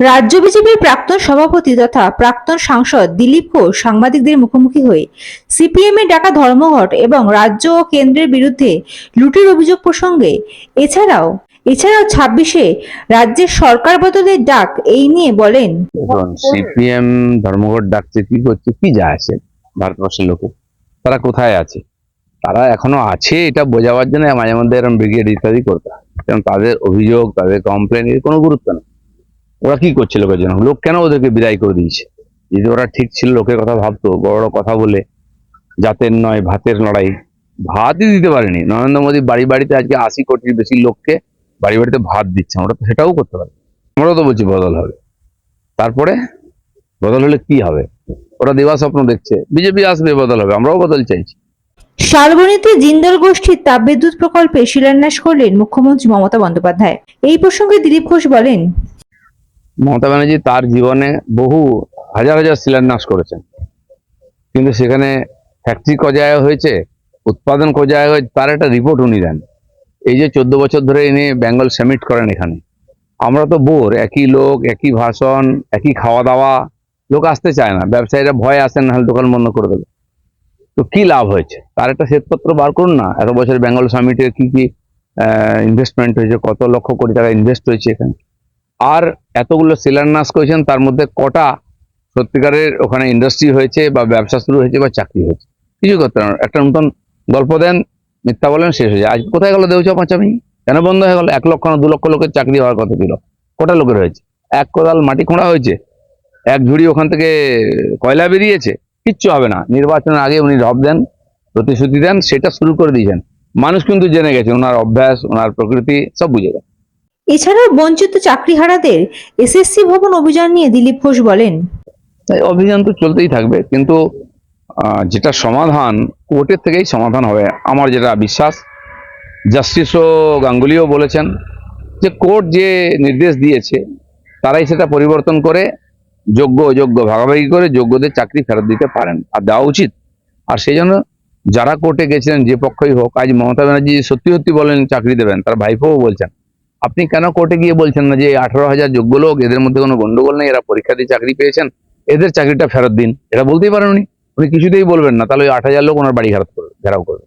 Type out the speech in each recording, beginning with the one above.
রাজ্য বিজেপির প্রাক্তন সভাপতি তথা প্রাক্তন সাংসদ দিলীপ ঘোষ সাংবাদিকদের মুখোমুখি হয়ে সিপিএম এর ডাকা ধর্মঘট এবং রাজ্য ও কেন্দ্রের বিরুদ্ধে লুটের অভিযোগ প্রসঙ্গে এছাড়াও এছাড়াও ছাব্বিশে রাজ্যের সরকার বদলের ডাক এই নিয়ে বলেন। সিপিএম ধর্মঘট ডাকছে, কি করছে, কি যা আছে ভারতবর্ষের লোকে। তারা কোথায় আছে? তারা এখনও আছে, এটা বোঝাবার জন্য মাঝে মধ্যে এরকম ব্রিগেড ইত্যাদি করতে হয়। কারণ তাদের অভিযোগ, তাদের কমপ্লেন এর কোনো গুরুত্ব নেই। ওরা কি করছে লোকের জন্য? লোক কেন ওদেরকে বিদায় করে দিয়েছে? যদি ওরা ঠিক ছিল, লোকের কথা ভাবতো, বড় বড় কথা বলে, জাতের নয়, ভাতের লড়াই। ভাতই দিতে পারেনি। নরেন্দ্র মোদী বাড়ি বাড়িতে আজকে আশি কোটির বেশি লোককে বাড়ি বাড়িতে ভাত দিচ্ছে। আমরা তো সেটাও করতে পারি। আমরাও তো বলছি বদল হবে। তারপরে বদল হলে কি হবে? ওরা দেওয়া স্বপ্ন দেখছে। বিজেপি আসবে, বদল হবে। আমরাও বদল চাইছি। শালবনীতে জিন্দল গোষ্ঠীর তাপবিদ্যুৎ প্রকল্পে শিলান্যাস করলেন মুখ্যমন্ত্রী মমতা বন্দ্যোপাধ্যায়। এই প্রসঙ্গে দিলীপ ঘোষ বলেন মমতা ব্যানার্জি তার জীবনে বহু হাজার হাজার শিলান্যাস করেছেন। কিন্তু সেখানে ফ্যাক্টরি কজায় হয়েছে, উৎপাদন কজায় হয়েছে, তার একটা রিপোর্ট উনি দেন। এই যে চোদ্দ বছর ধরে এনে বেঙ্গল সামিট করেন এখানে। আমরা তো বোর, একই লোক, একই ভাষণ, একই খাওয়া দাওয়া লোক আসতে চায় না। ব্যবসায়ীরা ভয় আসেন না হলে দোকান বন্ধ করে দেবে। তো কি লাভ হয়েছে? তার একটা শ্বেতপত্র বার করুন না। এত বছর বেঙ্গল সামিটে কি কি ইনভেস্টমেন্ট হয়েছে, কত লক্ষ কোটি টাকা ইনভেস্ট হয়েছে এখানে। আর এতগুলো শিলান্যাস করেছেন, তার মধ্যে কটা সত্যিকারের ওখানে ইন্ডাস্ট্রি হয়েছে বা ব্যবসা শুরু হয়েছে বা চাকরি হয়েছে। কিছু করতে না। একটা নতুন গল্প দেন, মিথ্যা বলেন, শেষ হয়ে যায়। আজ কোথায় গেল দেউচা পাঁচামি কেন বন্ধ হয়ে গেল? এক লক্ষ না দু লক্ষ লোকের চাকরি হওয়ার কথা ছিল। কটা লোকের হয়েছে? এক কোদাল মাটি খোঁড়া হয়েছে। এক ঝুড়ি ওখান থেকে কয়লা বেরিয়েছে। কিচ্ছু হবে না। নির্বাচনের আগে উনি রব দেন, প্রতিশ্রুতি দেন, সেটা শুরু করে দিয়েছেন। মানুষ কিন্তু জেনে গেছে, ওনার অভ্যাস, ওনার প্রকৃতি, সব বুঝে গেছে। এছাড়াও বঞ্চিত চাকরিহারাদের এসএসসি ভবন অভিযান নিয়ে দিলীপ ঘোষ বলেন। অভিযান তো চলতেই থাকবে, কিন্তু যেটা সমাধান, কোর্টের থেকেই সমাধান হবে, আমার যেটা বিশ্বাস। জাস্টিসও গাঙ্গুলিও বলেছেন যে কোর্ট যে নির্দেশ দিয়েছে, তারাই সেটা পরিবর্তন করে যোগ্য, অযোগ্য, ভাগাভাগি করে যোগ্যদের চাকরি ফেরত দিতে পারেন, আর দেওয়া উচিত। আর সেই জন্য যারা কোর্টে গেছিলেন, যে পক্ষই হোক, আজ মমতা ব্যানার্জি সত্যি সত্যি বলেন, চাকরি দেবেন, তার ভাইপোও বলছেন। আপনি কেন কোর্টে গিয়ে বলছেন না যে আঠারো হাজার যোগ্য লোক, এদের মধ্যে কোনো গন্ডগোল নেই, এরা পরীক্ষা দিয়ে চাকরি পেয়েছেন, এদের চাকরিটা ফেরত দিন। এটা বলতেই পারেন উনি। উনি কিছুতেই বলবেন না, তাহলে ওই আট হাজার লোক ওনার বাড়ি ঘেরাও করবে ঘেরাও করবে।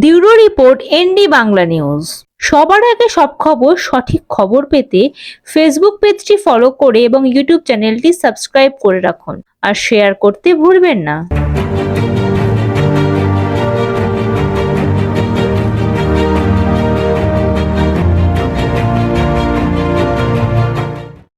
Bureau report ND Bangla news. সবার আগে সব খবর, সঠিক খবর পেতে ফেসবুক পেজটি ফলো করে এবং ইউটিউব চ্যানেলটি সাবস্ক্রাইব করে রাখুন। আর শেয়ার করতে ভুলবেন না।